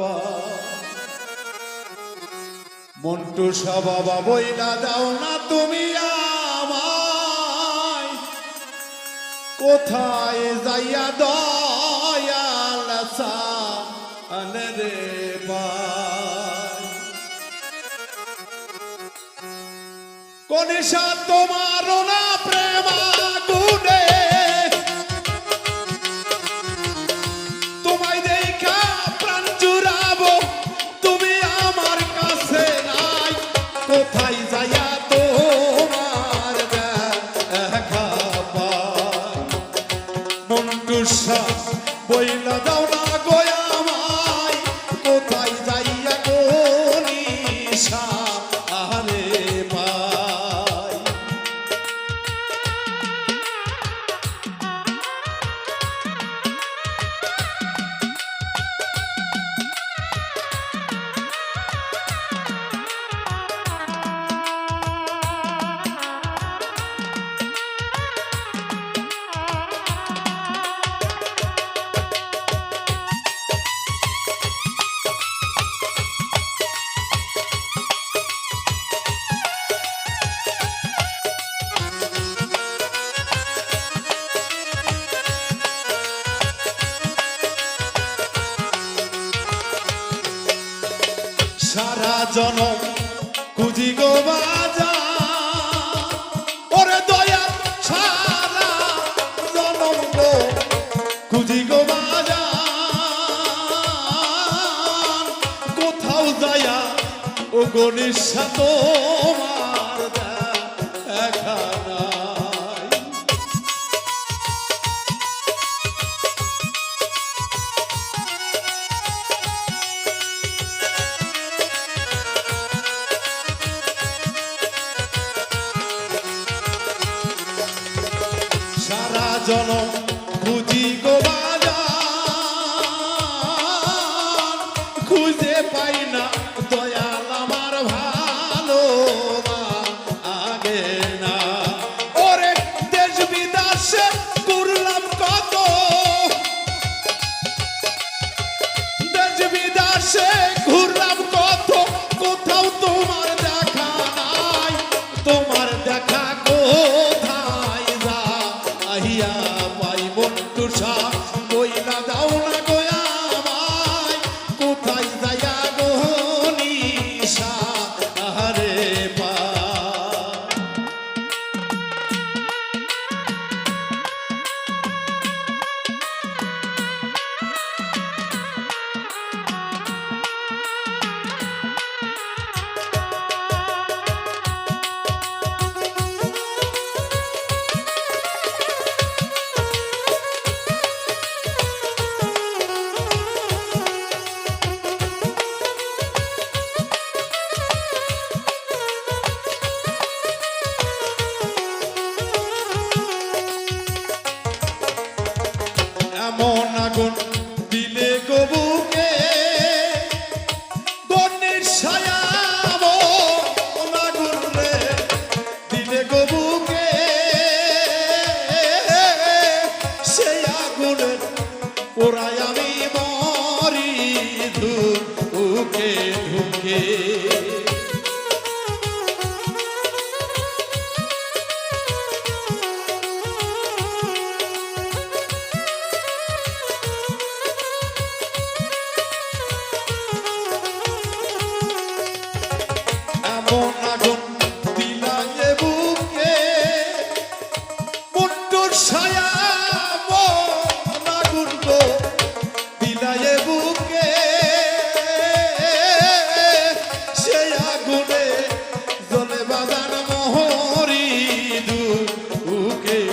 বাবা। মন্টু সাহ বাবা বইলা দাও না তুমি আমায়। কোথায় যাইয়া দয়াল রে কোন তোমার না প্রেমা কোন ইচ্ছা তোমার দেখা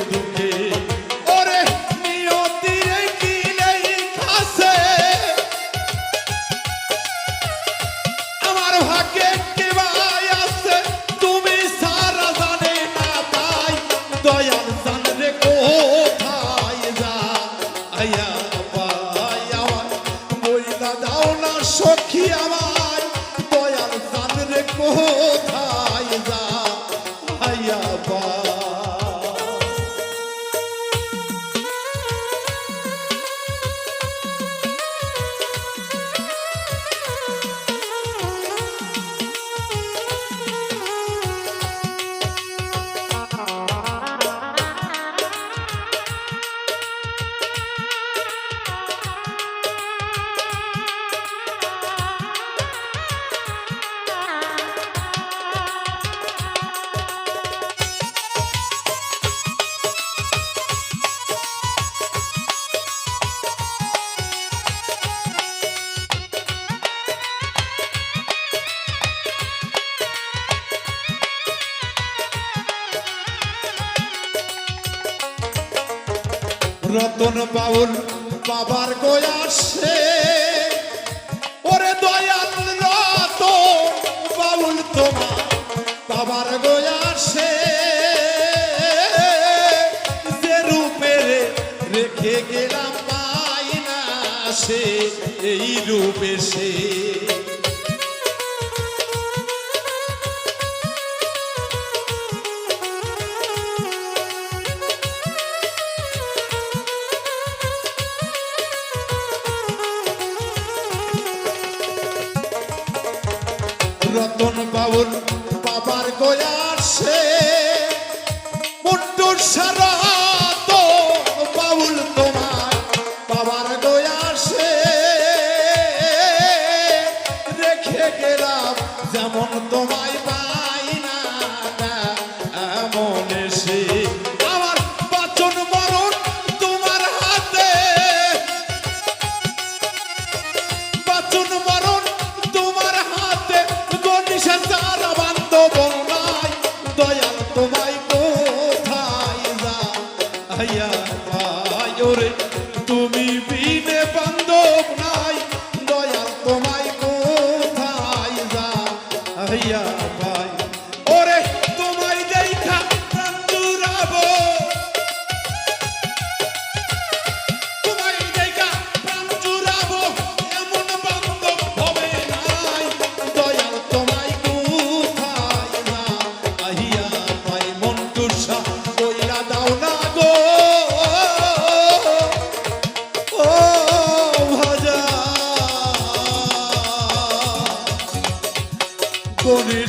do রতন বাউল বাবার গোয়াসে ওরে দয়াল রতন বাউল তোমার বাবার গোয়াসে যে রূপে রেখে গেলাম পাই না সে, এই রূপে সে। রতন বাবুর বাবার গোয়ার সে মুন্টুর সারা তো বাউল তোমার বাবার গোয়ার সে রেখে গেলাম যেমন তোমায়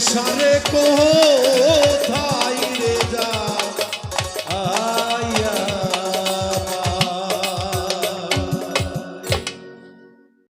সারে কোথায়